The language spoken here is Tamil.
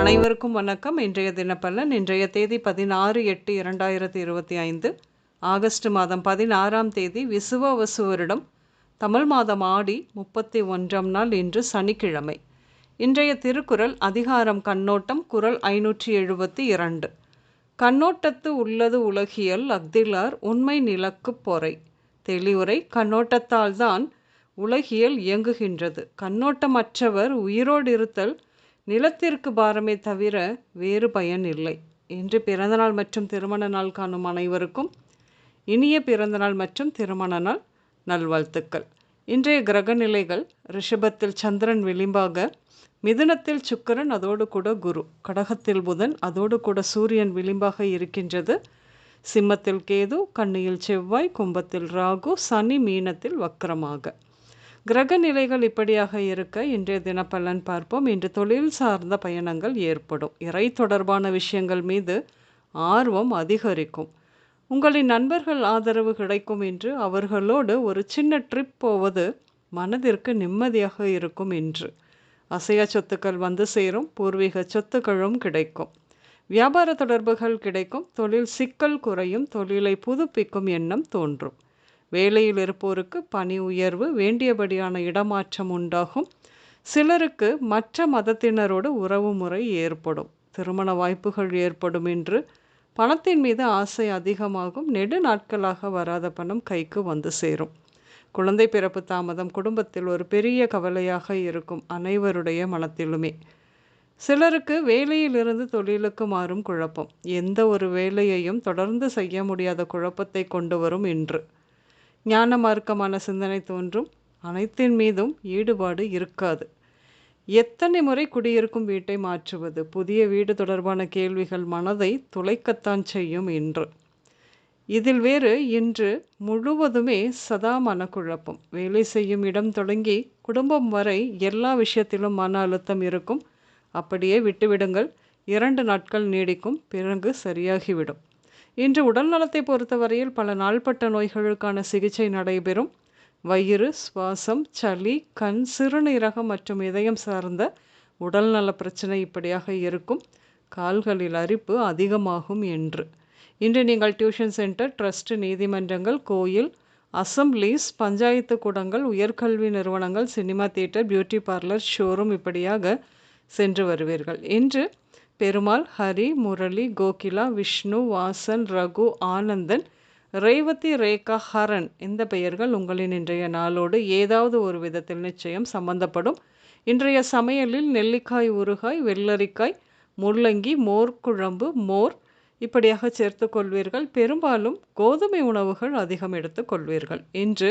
அனைவருக்கும் வணக்கம். இன்றைய தினப்பலன் இன்றைய தேதி பதினாறு எட்டு இரண்டாயிரத்தி இருபத்தி ஐந்து ஆகஸ்ட் மாதம் பதினாறாம் தேதி விசுவ வசுவரிடம் தமிழ் மாதம் ஆடி முப்பத்தி ஒன்றாம் நாள் இன்று சனிக்கிழமை. இன்றைய திருக்குறள் அதிகாரம் கண்ணோட்டம் குரல் ஐநூற்றி எழுபத்தி இரண்டு. கண்ணோட்டத்து உள்ளது உலகியல் அஃதிலார் உண்மை நிலக்கு பொறை. தெளிவுரை கண்ணோட்டத்தால்தான் உலகியல் இயங்குகின்றது. கண்ணோட்டமற்றவர் உயிரோடு இருத்தல் நிலத்திற்கு பாரமே தவிர வேறு பயன் இல்லை. இன்று பிறந்தநாள் மற்றும் திருமண நாள் காணும் அனைவருக்கும் இனிய பிறந்தநாள் மற்றும் திருமண நாள் நல்வாழ்த்துக்கள். இன்றைய கிரக நிலைகள் ரிஷபத்தில் சந்திரன் விளிம்பாக மிதுனத்தில் சுக்கிரன் அதோடு கூட குரு. கடகத்தில் புதன் அதோடு கூட சூரியன் விளிம்பாக இருக்கின்றது. சிம்மத்தில் கேது கண்ணியில் செவ்வாய் கும்பத்தில் ராகு சனி மீனத்தில் வக்கரமாக கிரக நிலைகள் இப்படியாக இருக்க இன்றைய தினப்பலன் பார்ப்போம். இன்று தொழில் சார்ந்த பயணங்கள் ஏற்படும். இறை தொடர்பான விஷயங்கள் மீது ஆர்வம் அதிகரிக்கும். உங்களின் நண்பர்கள் ஆதரவு கிடைக்கும் என்று அவர்களோடு ஒரு சின்ன ட்ரிப் போவது மனதிற்கு நிம்மதியாக இருக்கும் என்று அசையா சொத்துக்கள் வந்து சேரும் பூர்வீக சொத்துக்களும் கிடைக்கும். வியாபார தொடர்புகள் கிடைக்கும் தொழில் சிக்கல் குறையும் தொழிலை புதுப்பிக்கும் எண்ணம் தோன்றும். வேலையில் இருப்போருக்கு பணி உயர்வு வேண்டியபடியான இடமாற்றம் உண்டாகும். சிலருக்கு மற்ற மதத்தினரோடு உறவு முறை ஏற்படும். திருமண வாய்ப்புகள் ஏற்படும் என்று பணத்தின் மீது ஆசை அதிகமாகும். நெடு நாட்களாக வராத பணம் கைக்கு வந்து சேரும். குழந்தை பிறப்பு தாமதம் குடும்பத்தில் ஒரு பெரிய கவலையாக இருக்கும் அனைவருடைய மனத்திலுமே. சிலருக்கு வேலையிலிருந்து தொழிலுக்கு மாறும் குழப்பம். எந்த ஒரு வேலையையும் தொடர்ந்து செய்ய முடியாத குழப்பத்தை கொண்டு வரும் இன்று. ஞான மார்க்கமான சிந்தனை தோன்றும். அனைத்தின் மீதும் ஈடுபாடு இருக்காது. எத்தனை முறை குடியிருக்கும் வீட்டை மாற்றுவது? புதிய வீடு தொடர்பான கேள்விகள் மனதை துளைக்கத்தான் செய்யும் இன்று. இதில் வேறு இன்று முழுவதுமே சதா மனக்குழப்பம். வேலை செய்யும் இடம் தொடங்கி குடும்பம் வரை எல்லா விஷயத்திலும் மன அழுத்தம் இருக்கும். அப்படியே விட்டுவிடுங்கள். இரண்டு நாட்கள் நீடிக்கும். பிறகு சரியாகிவிடும். இன்று உடல் நலத்தை பொறுத்தவரையில் பல நாள்பட்ட நோய்களுக்கான சிகிச்சை நடைபெறும். வயிறு சுவாசம் சளி கண் சிறுநீரகம் மற்றும் இதயம் சார்ந்த உடல்நல பிரச்சனை இப்படியாக இருக்கும். கால்களில் அரிப்பு அதிகமாகும் என்று. இன்று நீங்கள் டியூஷன் சென்டர் ட்ரஸ்ட் நீதிமன்றங்கள் கோயில் அசம்பிளிஸ் பஞ்சாயத்து கூடங்கள் உயர்கல்வி நிறுவனங்கள் cinema theatre beauty parlour showroom இப்படியாக சென்று வருவீர்கள். இன்று பெருமாள் ஹரி முரளி கோகிலா விஷ்ணு வாசன் ரகு ஆனந்தன் ரேவதி ரேகா ஹரன் இந்த பெயர்கள் உங்களின் இன்றைய நாளோடு ஏதாவது ஒரு விதத்தில் நிச்சயம் சம்பந்தப்படும். இன்றைய சமையலில் நெல்லிக்காய் ஊறுகாய் வெள்ளரிக்காய் முள்ளங்கி மோர் குழம்பு மோர் இப்படியாக சேர்த்து கொள்வீர்கள். பெரும்பாலும் கோதுமை உணவுகள் அதிகம் எடுத்துக்கொள்வீர்கள் இன்று